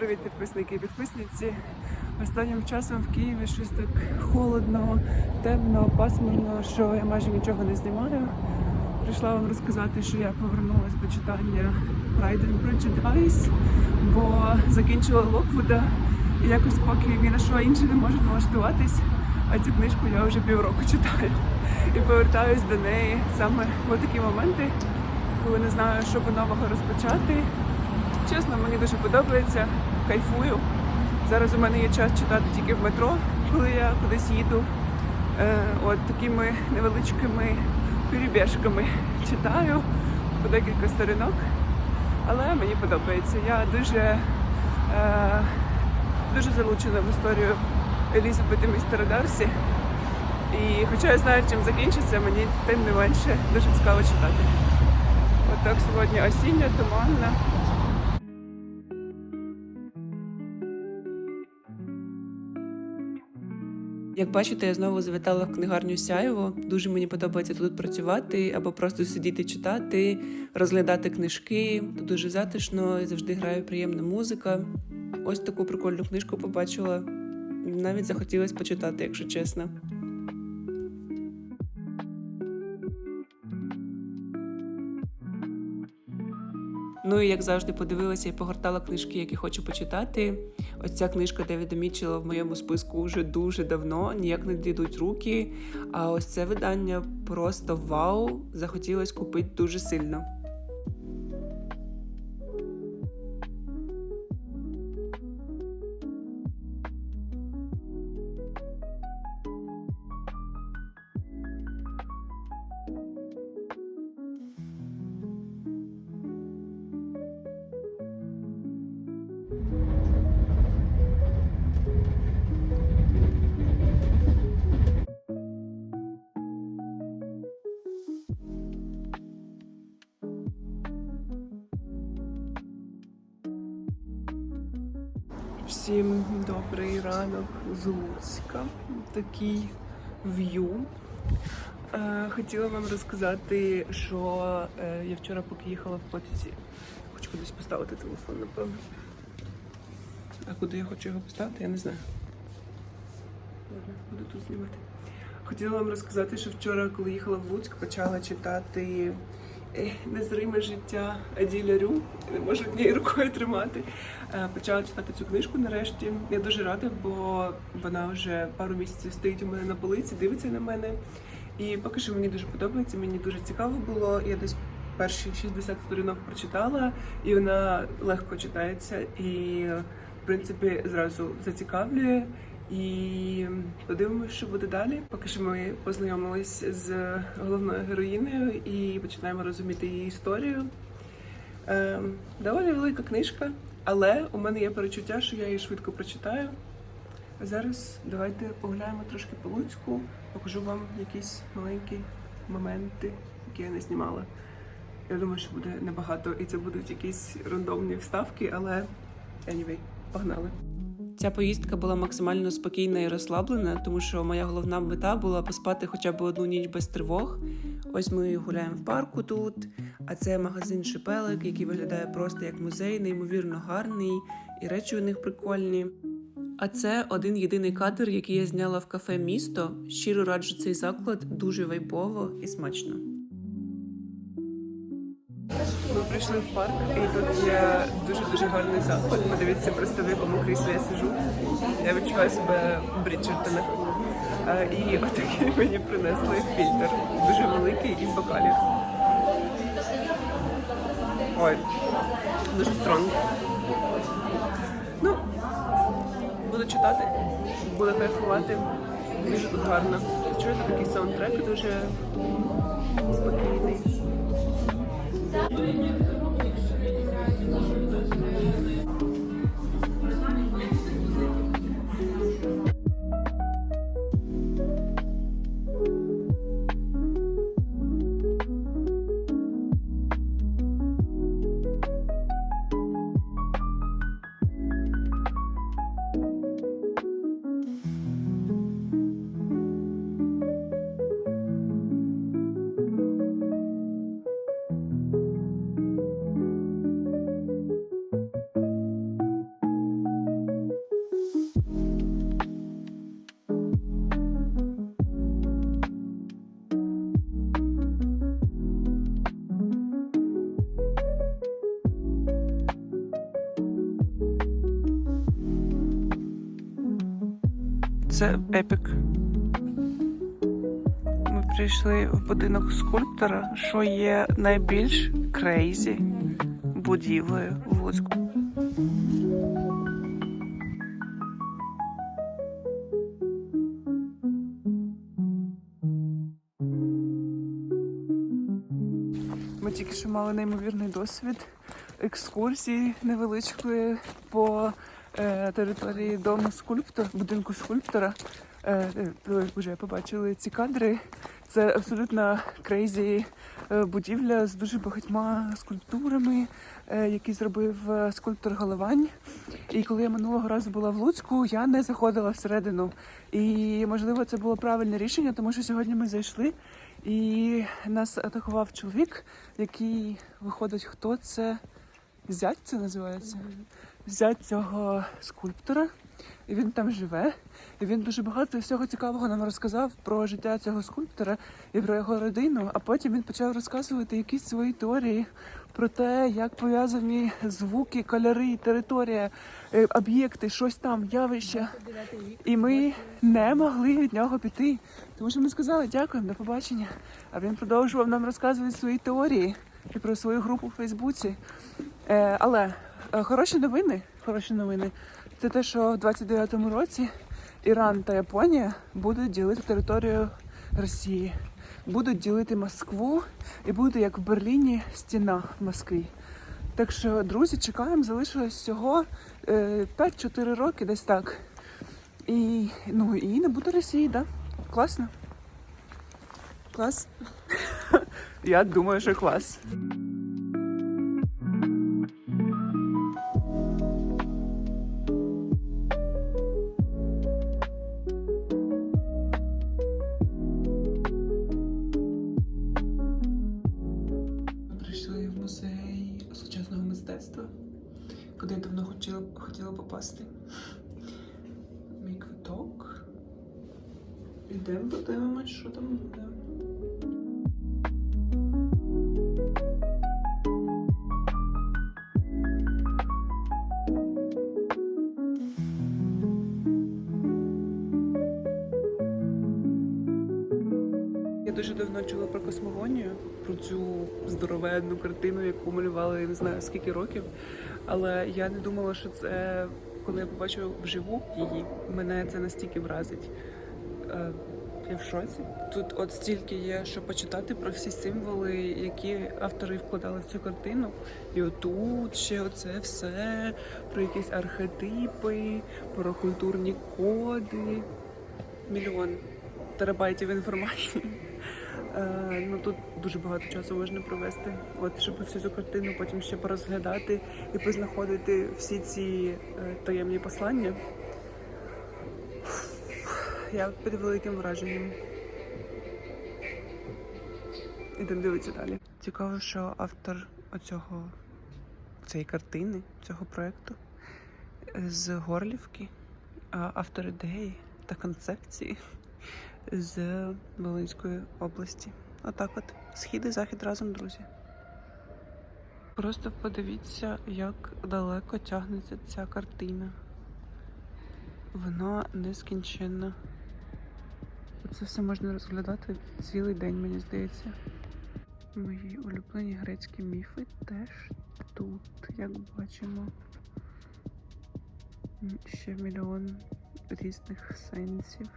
Привіт, підписники і підписниці. Останнім часом в Києві щось так холодно, темно, пасмурно, що я майже нічого не знімаю. Прийшла вам розказати, що я повернулася до читання Pride and Prejudice, бо закінчила Локвуда і якось поки ні на що інше не можу налаштуватись. А цю книжку я вже півроку читаю і повертаюсь до неї саме в такі моменти, коли не знаю, що би нового розпочати. Чесно, мені дуже подобається, кайфую. Зараз у мене є час читати тільки в метро, коли я кудись їду. Е, от такими невеличкими перебіжками читаю по декілька сторінок. Але мені подобається. Я дуже, е, дуже залучена в історію Елізабети містера Дарсі. І хоча я знаю, чим закінчиться, мені тим не менше дуже цікаво читати. От сьогодні осіння, туманна. Як бачите, я знову завітала в книгарню Сяєво. Дуже мені подобається тут працювати або просто сидіти читати, розглядати книжки. Тут дуже затишно і завжди грає приємна музика. Ось таку прикольну книжку побачила. Навіть захотілося почитати, якщо чесно. Ну і як завжди, подивилася і погортала книжки, які хочу почитати. Ось ця книжка Девіда Мітчелла в моєму списку вже дуже давно, ніяк не дійдуть руки. А ось це видання просто вау! Захотілось купити дуже сильно. Такий в'ю. Е, Хотіла вам розказати, що е, я вчора, поки їхала в потязі, хочу кудись поставити телефон, напевно. А куди я хочу його поставити, я не знаю. Ладно, буду тут знімати. Хотіла вам розказати, що вчора, коли їхала в Луцьк, почала читати Незриме життя Аділя Рю. Не можу однією рукою тримати. Е, Почала читати цю книжку нарешті. Я дуже рада, бо вона вже пару місяців стоїть у мене на полиці, дивиться на мене. І поки що мені дуже подобається, мені дуже цікаво було. Я десь перші 60 сторінок прочитала, і вона легко читається. І, в принципі, зразу зацікавлює. І подивимося, що буде далі. Поки що ми познайомились з головною героїнею і починаємо розуміти її історію. Е, доволі велика книжка, але у мене є перечуття, що я її швидко прочитаю. А зараз давайте погуляємо трошки по Луцьку, покажу вам якісь маленькі моменти, які я не знімала. Я думаю, що буде небагато, і це будуть якісь рандомні вставки, але anyway, погнали. Ця поїздка була максимально спокійна і розслаблена, тому що моя головна мета була поспати хоча б одну ніч без тривог. Ось ми гуляємо в парку тут, а це магазин Шепелик, який виглядає просто як музей, неймовірно гарний, і речі у них прикольні. А це один єдиний кадр, який я зняла в кафе місто. Щиро раджу цей заклад дуже вайбово і смачно. Прийшли в парк, і тут є дуже дуже гарний заклад. Подивіться просто в якому кріслі я сижу. Я відчуваю себе Бріджертона. І отакий мені принесли фільтр. Дуже великий із бокалів. Ой, дуже стронг. Ну, буду читати, буду кайфувати. Дуже тут гарно. Чуєте такий саундтрек дуже спокійний. Thank you. Це епік. Ми прийшли в будинок скульптора, що є найбільш крейзі будівлею в Луцьку. Ми тільки що мали неймовірний досвід екскурсії невеличкої по території дому скульптора, будинку скульптора. Е, е, вже побачили ці кадри. Це абсолютно крейзі е, будівля з дуже багатьма скульптурами, е, які зробив е, скульптор Головань. І коли я минулого разу була в Луцьку, я не заходила всередину. І можливо це було правильне рішення, тому що сьогодні ми зайшли і нас атакував чоловік, який виходить, хто це зять це називається. Зять цього скульптора. І він там живе. І він дуже багато всього цікавого нам розказав про життя цього скульптора і про його родину. А потім він почав розказувати якісь свої теорії про те, як пов'язані звуки, кольори, територія, е, об'єкти, щось там, явища. І ми не могли від нього піти. Тому що ми сказали дякуємо, до побачення. А він продовжував нам розказувати свої теорії і про свою групу в Фейсбуці. Е, але хороші новини, хороші новини. Це те, що в 29-му році Іран та Японія будуть ділити територію Росії, будуть ділити Москву і буде як в Берліні стіна в Москві. Так що, друзі, чекаємо, залишилось всього е, 5-4 роки, десь так. І ну і не буде Росії, да? Класно. Клас. Я думаю, що клас. Знаю скільки років. Але я не думала, що це коли я побачу вживу її, мене це настільки вразить. Е, Я в шоці. Тут от стільки є, що почитати про всі символи, які автори вкладали в цю картину. І отут ще оце все, про якісь архетипи, про культурні коди. Мільйон терабайтів інформації. Е, ну тут дуже багато часу можна провести, от щоб всю цю картину потім ще порозглядати і познаходити всі ці е, таємні послання. Я під великим враженням. Ідемо дивитися далі. Цікаво, що автор оцього цієї картини, цього проєкту з Горлівки, автор ідеї та концепції з Волинської області. Отак от. Схід і захід разом, друзі. Просто подивіться, як далеко тягнеться ця картина. Вона нескінченна. Це все можна розглядати цілий день, мені здається. Мої улюблені грецькі міфи теж тут, як бачимо. Ще мільйон різних сенсів.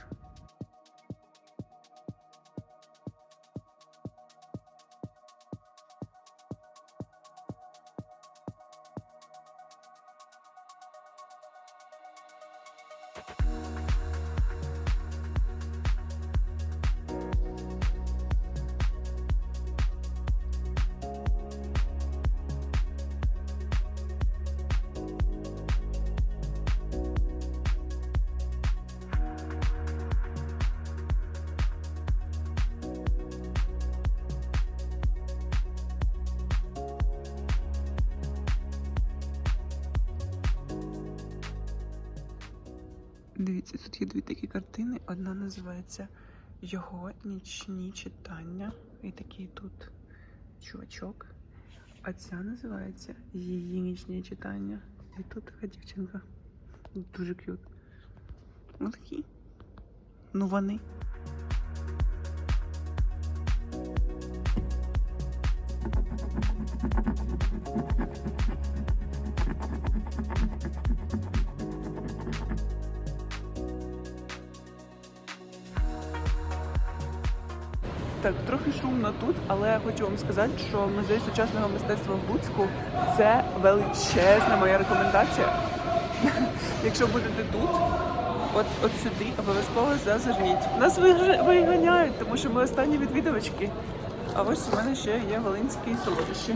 Дивіться, тут є дві такі картини. Одна називається Його нічні читання. І такий тут чувачок. А ця називається Її нічні читання. І тут така дівчинка. Дуже к'ют. Отакі. Ну вони. Так, трохи шумно тут, але я хочу вам сказати, що музей сучасного мистецтва в Луцьку це величезна моя рекомендація. Якщо будете тут, от, от сюди, обов'язково зазирніть. Нас виганяють, тому що ми останні відвідувачки. А ось у мене ще є волинські солодощі.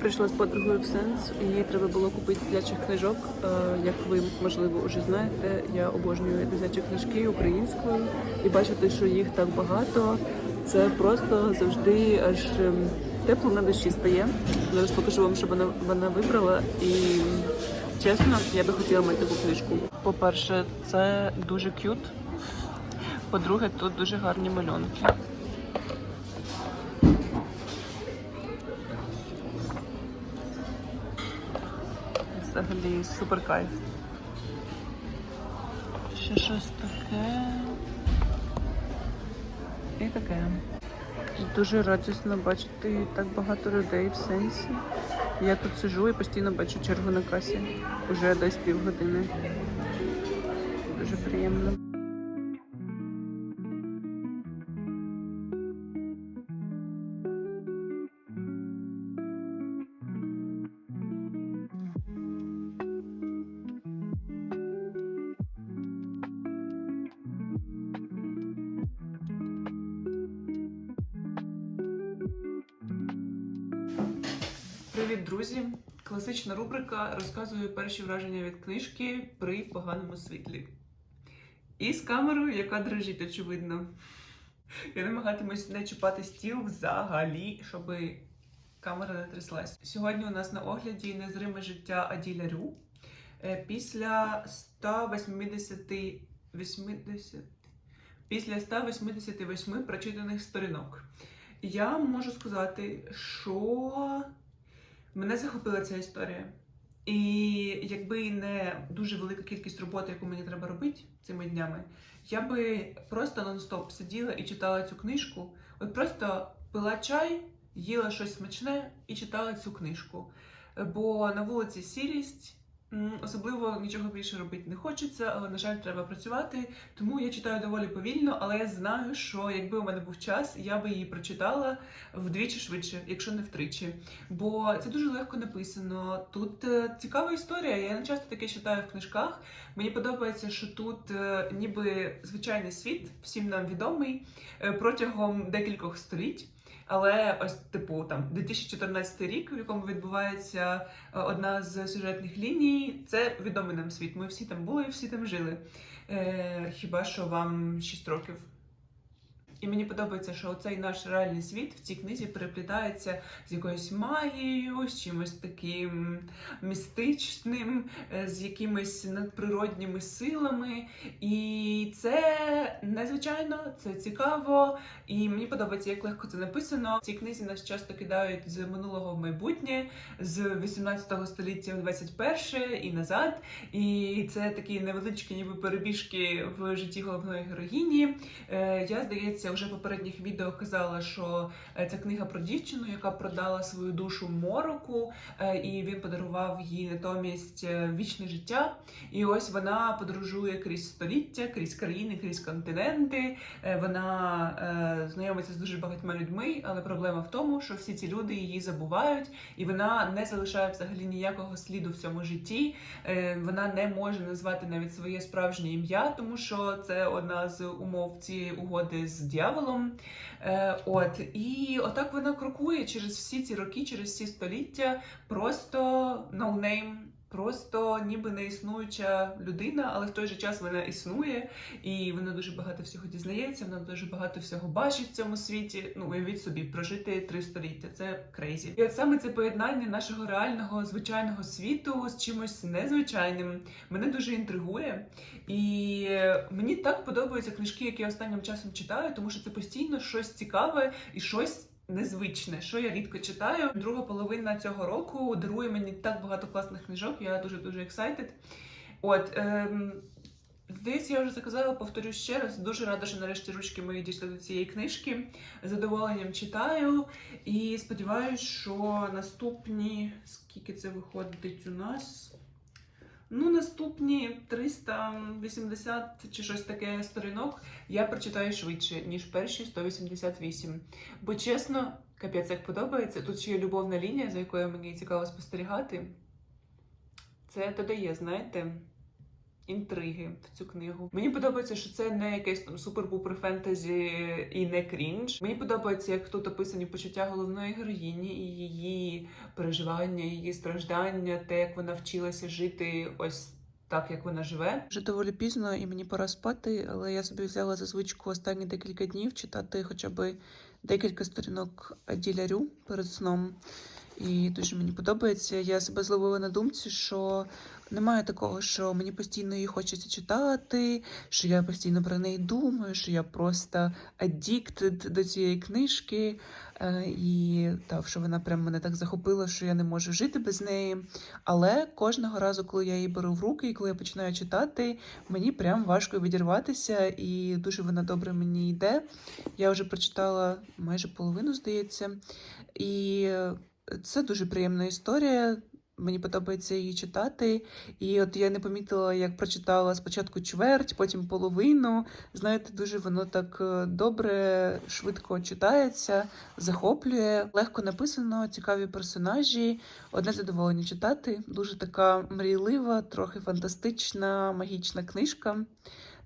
Прийшла з подругою в сенс, їй треба було купити дитячих книжок. Е, Як ви можливо вже знаєте, я обожнюю дитячі книжки українською і бачити, що їх так багато. Це просто завжди аж ем, тепло на душі стає. Зараз покажу вам, що вона вона вибрала. І чесно, я би хотіла мати таку книжку. По-перше, це дуже к'ют. По-друге, тут дуже гарні малюнки. Взагалі супер кайф. Ще щось таке. І таке. Дуже радісно бачити так багато людей в сенсі. Я тут сижу і постійно бачу чергу на касі. Уже десь півгодини. Дуже приємно. Привіт, друзі! Класична рубрика розказую перші враження від книжки при поганому світлі. І з камерою, яка дрожить, очевидно. Я намагатимусь не чіпати стіл взагалі, щоб камера не тряслась. Сьогодні у нас на огляді незриме життя Аділя Рю. Е, Після 180 80, після 188 прочитаних сторінок. Я можу сказати, що мене захопила ця історія. І якби не дуже велика кількість роботи, яку мені треба робити цими днями, я би просто нон-стоп сиділа і читала цю книжку. От просто пила чай, їла щось смачне і читала цю книжку. Бо на вулиці сірість. Особливо нічого більше робити не хочеться, але, на жаль, треба працювати. Тому я читаю доволі повільно, але я знаю, що якби у мене був час, я би її прочитала вдвічі швидше, якщо не втричі. Бо це дуже легко написано. Тут е, цікава історія. Я не часто таке читаю в книжках. Мені подобається, що тут е, ніби звичайний світ, всім нам відомий е, протягом декількох століть. Але ось, типу, там 2014 рік, в якому відбувається е, одна з сюжетних ліній, це відомий нам світ. Ми всі там були, всі там жили. Е, хіба що вам 6 років. І мені подобається, що цей наш реальний світ в цій книзі переплітається з якоюсь магією, з чимось таким містичним, е, з якимись надприродніми силами. І це незвичайно, це цікаво. І мені подобається, як легко це написано. В цій книзі нас часто кидають з минулого в майбутнє, з 18 століття в 21 і назад. І це такі невеличкі, ніби перебіжки в житті головної героїні. Е, Я здається, вже в попередніх відео казала, що е, ця книга про дівчину, яка продала свою душу мороку, е, і він подарував їй натомість е, вічне життя. І ось вона подорожує крізь століття, крізь країни, крізь континенти. Вона знайомиться з дуже багатьма людьми, але проблема в тому, що всі ці люди її забувають, і вона не залишає взагалі ніякого сліду в цьому житті. Вона не може назвати навіть своє справжнє ім'я, тому що це одна з умов цієї угоди з дьяволом. Е, От і отак вона крокує через всі ці роки, через всі століття, просто name, просто ніби не існуюча людина, але в той же час вона існує, і вона дуже багато всього дізнається. Вона дуже багато всього бачить в цьому світі. Ну уявіть собі, прожити три століття. Це крейзі. І от саме це поєднання нашого реального звичайного світу з чимось незвичайним мене дуже інтригує. І мені так подобаються книжки, які я останнім часом читаю, тому що це постійно щось цікаве і щось. Незвичне, що я рідко читаю. Друга половина цього року дарує мені так багато класних книжок. Я дуже дуже excited. От ем, Здається, я вже заказала, повторюсь ще раз. Дуже рада, що нарешті ручки мої дійшли до цієї книжки. Задоволенням читаю і сподіваюся, що наступні, скільки це виходить у нас? Ну, наступні 380 чи щось таке сторінок я прочитаю швидше, ніж перші 188. Бо чесно, капець як подобається. Тут ще є любовна лінія, за якою мені цікаво спостерігати. Це додає, знаєте, інтриги в цю книгу. Мені подобається, що це не якесь там супер-пупер фентезі і не крінж. Мені подобається, як тут описані почуття головної героїні і її переживання, її страждання, те, як вона вчилася жити ось. Так, як вона живе, вже доволі пізно, і мені пора спати, але я собі взяла за звичку останні декілька днів читати хоча б декілька сторінок ділярю перед сном. І дуже мені подобається. Я себе зловила на думці, що немає такого, що мені постійно її хочеться читати, що я постійно про неї думаю, що я просто addicted до цієї книжки. Е, І так, що вона прям мене так захопила, що я не можу жити без неї. Але кожного разу, коли я її беру в руки і коли я починаю читати, мені прям важко відірватися, і дуже вона добре мені йде. Я вже прочитала майже половину, здається. І це дуже приємна історія. Мені подобається її читати. І от я не помітила, як прочитала спочатку чверть, потім половину. Знаєте, дуже воно так е, добре, швидко читається, захоплює, легко написано, цікаві персонажі. Одне задоволення читати. Дуже така мрійлива, трохи фантастична, магічна книжка.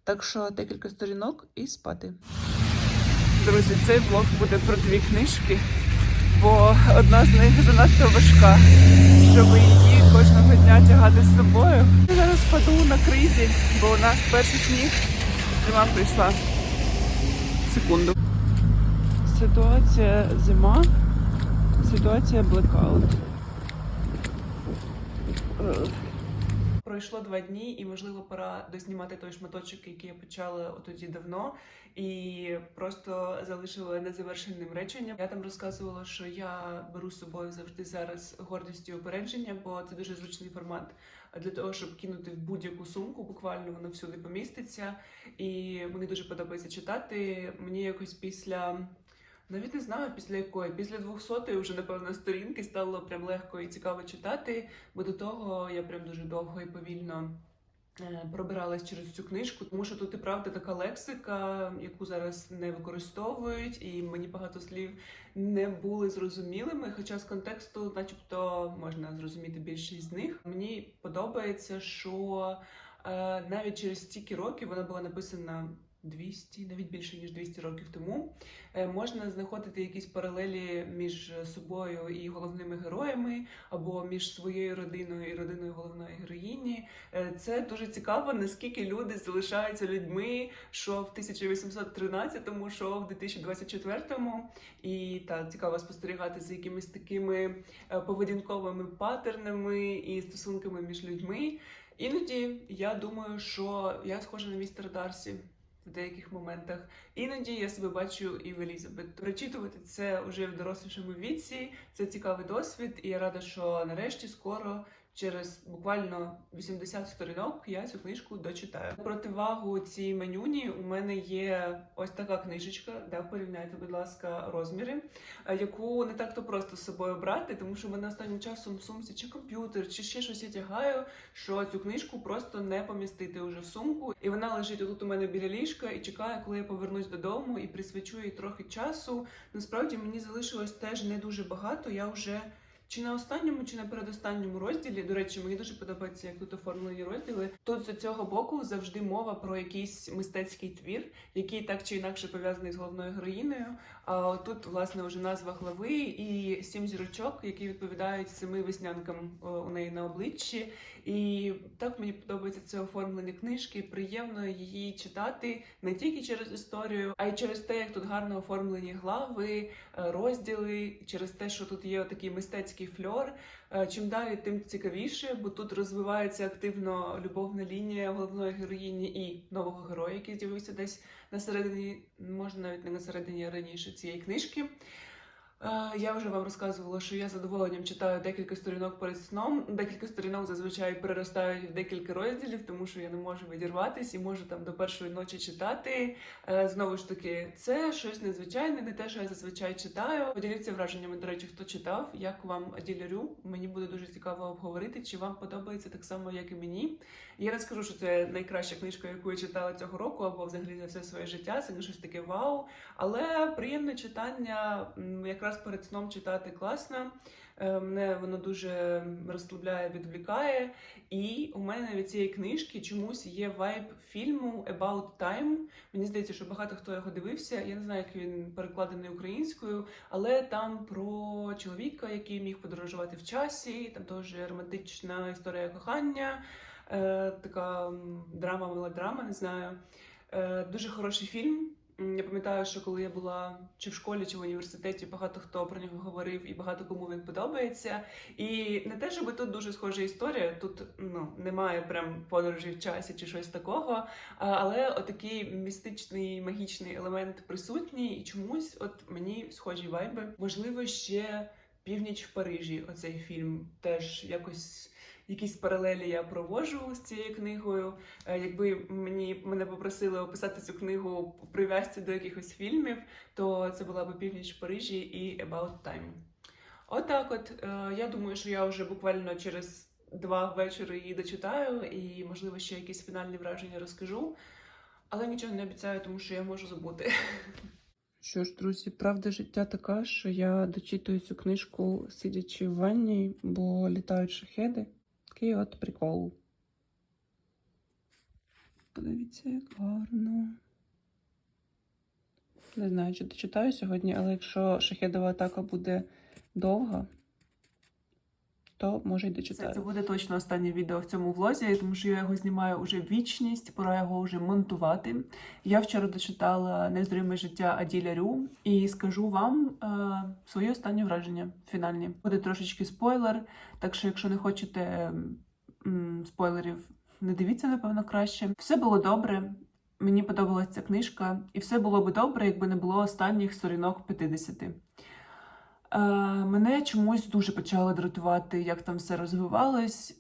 Так що декілька сторінок і спати. Друзі, цей блог буде про дві книжки бо одна з них занадто важка, щоб її кожного дня тягати з собою. Я зараз паду на кризі, бо у нас перший сніг зима прийшла. Секунду. Ситуація зима, ситуація блекаут. Пройшло два дні, і можливо пора дознімати той шматочок, який я почала тоді давно, і просто залишила незавершеним реченням. Я там розказувала, що я беру з собою завжди зараз гордість і опередження, бо це дуже зручний формат для того, щоб кинути в будь-яку сумку. Буквально воно всюди поміститься. І мені дуже подобається читати. Мені якось після. Навіть не знаю після якої. Після 200-ї вже напевно сторінки стало прям легко і цікаво читати, бо до того я прям дуже довго і повільно е, пробиралась через цю книжку, тому що тут і правда така лексика, яку зараз не використовують, і мені багато слів не були зрозумілими. Хоча з контексту, начебто, можна зрозуміти більшість з них. Мені подобається, що е, навіть через стільки років вона була написана. 200, навіть більше ніж 200 років тому е, можна знаходити якісь паралелі між собою і головними героями, або між своєю родиною і родиною головної героїні. Е, Це дуже цікаво, наскільки люди залишаються людьми, що в 1813-му, що в 2024-му. І та цікаво спостерігати за якимись такими е, поведінковими паттернами і стосунками між людьми. Іноді я думаю, що я схожа на містера Дарсі в деяких моментах. Іноді я себе бачу і в Елізабет. Перечитувати це вже в дорослішому віці. Це цікавий досвід, і я рада, що нарешті скоро. Через буквально 80 сторінок я цю книжку дочитаю. Противагу цій менюні у мене є ось така книжечка, де порівняйте, будь ласка, розміри, е, яку не так то просто з собою брати, тому що в мене останнім часом в сумці чи комп'ютер, чи ще щось я тягаю, що цю книжку просто не помістити уже в сумку. І вона лежить тут у мене біля ліжка і чекає, коли я повернусь додому і присвячу їй трохи часу. Насправді мені залишилось теж не дуже багато. Я вже чи на останньому, чи на передостанньому розділі. До речі, мені дуже подобається, як тут оформлені розділи. Тут з цього боку завжди мова про якийсь мистецький твір, який так чи інакше пов'язаний з головною героїною. А тут, власне, вже назва глави і сім зірочок, які відповідають семи веснянкам у неї на обличчі. І так мені подобається це оформлення книжки. Приємно її читати не тільки через історію, а й через те, як тут гарно оформлені глави, е, розділи, через те, що тут є такий мистецький фльор. Е, Чим далі, тим цікавіше, бо тут розвивається активно любовна лінія головної героїні і нового героя, який з'явився десь на середині, можна навіть не на середині а раніше цієї книжки. Я вже вам розказувала, що я задоволенням читаю декілька сторінок перед сном. Декілька сторінок зазвичай переростають в декілька розділів, тому що я не можу відірватися і можу там до першої ночі читати. Е, Знову ж таки, це щось незвичайне, не те, що я зазвичай читаю. Поділіться враженнями. До речі, хто читав, як вам Аділярю. Мені буде дуже цікаво обговорити, чи вам подобається так само, як і мені. Я не скажу, що це найкраща книжка, яку я читала цього року, або взагалі за все своє життя. Це не щось таке вау. Але приємне читання, м, якраз перед сном читати класно. Е, Мене воно дуже розслабляє, відвлікає. І у мене від цієї книжки чомусь є вайб фільму About Time. Мені здається, що багато хто його дивився. Я не знаю, як він перекладений українською, але там про чоловіка, який міг подорожувати в часі. Там теж романтична історія кохання, е, така драма, мелодрама, не знаю. Е, Дуже хороший фільм. Я пам'ятаю, що коли я була чи в школі, чи в університеті, багато хто про нього говорив, і багато кому він подобається. І не те, щоб тут дуже схожа історія, тут ну немає прям подорожі в часі чи щось такого. Але отакий містичний магічний елемент присутній, і чомусь, от мені схожі вайби. Можливо, ще північ в Парижі. Оцей фільм теж якось. Якісь паралелі я проводжу з цією книгою. Е, Якби мені мене попросили описати цю книгу в прив'язці до якихось фільмів, то це була б північ Парижі і About Time. Отак, от е, я думаю, що я вже буквально через два вечори її дочитаю, і можливо ще якісь фінальні враження розкажу. Але нічого не обіцяю, тому що я можу забути. Що ж, друзі, правда життя така, що я дочитую цю книжку, сидячи в ванні, бо літають шахеди. Такий от прикол. Подивіться, як гарно. Не знаю, чи дочитаю сьогодні, але якщо шахедова атака буде довга, то може й дочитаю. Це буде точно останнє відео в цьому влозі, тому що я його знімаю уже вічність, пора його вже монтувати. Я вчора дочитала Незриме життя Аділя Рю і скажу вам е, свої останні враження фінальні. Буде трошечки спойлер, так що якщо не хочете м, спойлерів, не дивіться, напевно, краще. Все було добре. Мені подобалася ця книжка, і все було би добре, якби не було останніх сторінок 50. Е, мене чомусь дуже почало дратувати, як там все розвивалось.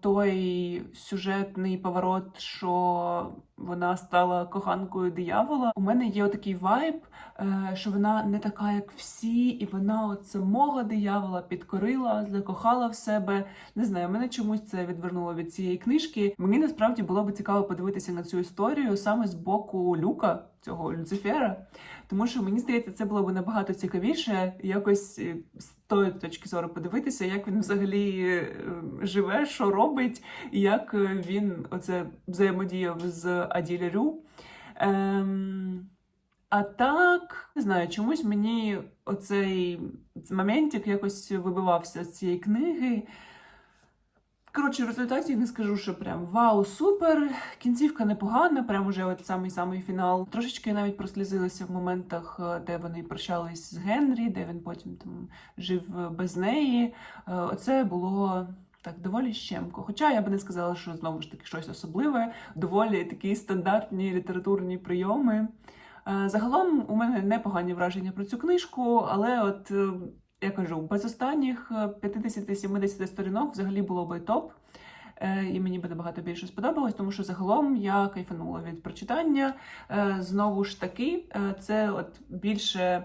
Той сюжетний поворот, що вона стала коханкою диявола. У мене є отакий вайб, е, що вона не така, як всі, і вона от самого диявола підкорила, закохала в себе. Не знаю, мене чомусь це відвернуло від цієї книжки. Мені насправді було би цікаво подивитися на цю історію саме з боку Люка, цього Люцифера. Тому що мені здається, це було б набагато цікавіше якось е, з тої точки зору подивитися, як він взагалі е, живе, що робить, як він оце взаємодіяв з Аділярю. Ем, а так, не знаю, чомусь мені оцей моментик якось вибивався з цієї книги. Коротше, в результаті не скажу, що прям вау, супер. Кінцівка непогана, прям уже от самий самий фінал. Трошечки навіть прослізилися в моментах, е, де вони прощались з Генрі, де він потім там жив без неї. Е, Оце було. Так, доволі щемко. Хоча я би не сказала, що знову ж таки щось особливе, доволі такі стандартні літературні прийоми. Е, Загалом у мене непогані враження про цю книжку, але от е, я кажу, без останніх е, 50-70 сторінок взагалі було би топ. Е, І мені би набагато більше сподобалось, тому що загалом я кайфанула від прочитання. Е, Знову ж таки, е, це от більше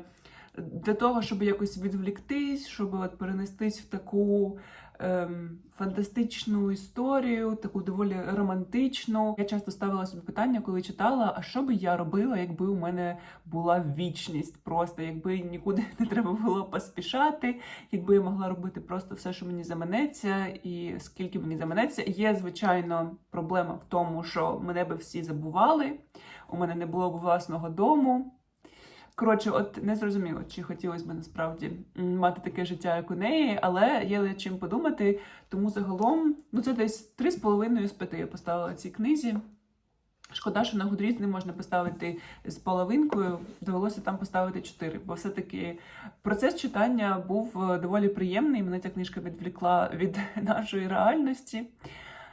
для того, щоб якось відвліктись, щоб от перенестись в таку ем, фантастичну історію, таку доволі романтичну. Я часто ставила собі питання, коли читала, а що би я робила, якби у мене була вічність, просто якби нікуди не треба було поспішати, якби я могла робити просто все, що мені заманеться, і скільки мені заманеться. Є, звичайно, проблема в тому, що мене би всі забували, у мене не було б власного дому. Коротше, от не зрозуміло, чи хотілося б насправді мати таке життя, як у неї, але є чим подумати. Тому загалом, ну це десь 3,5 з 5 я поставила цій книзі. Шкода, що на Goodreads не можна поставити з половинкою, довелося там поставити 4, бо все-таки процес читання був е, доволі приємний. Мене ця книжка відвлікла від нашої реальності.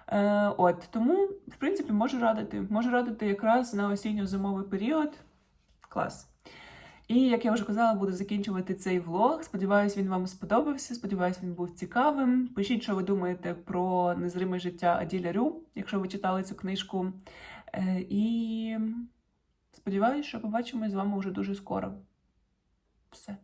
Е, от тому, в принципі, можу радити. Можу радити якраз на осінньо-зимовий період. Клас. І як я вже казала, буду закінчувати цей влог. Сподіваюсь, він вам сподобався. Сподіваюсь, він був цікавим. Пишіть, що ви думаєте про незриме життя Аділя Рю, якщо ви читали цю книжку. Е, І сподіваюсь, що побачимось з вами вже дуже скоро. Все.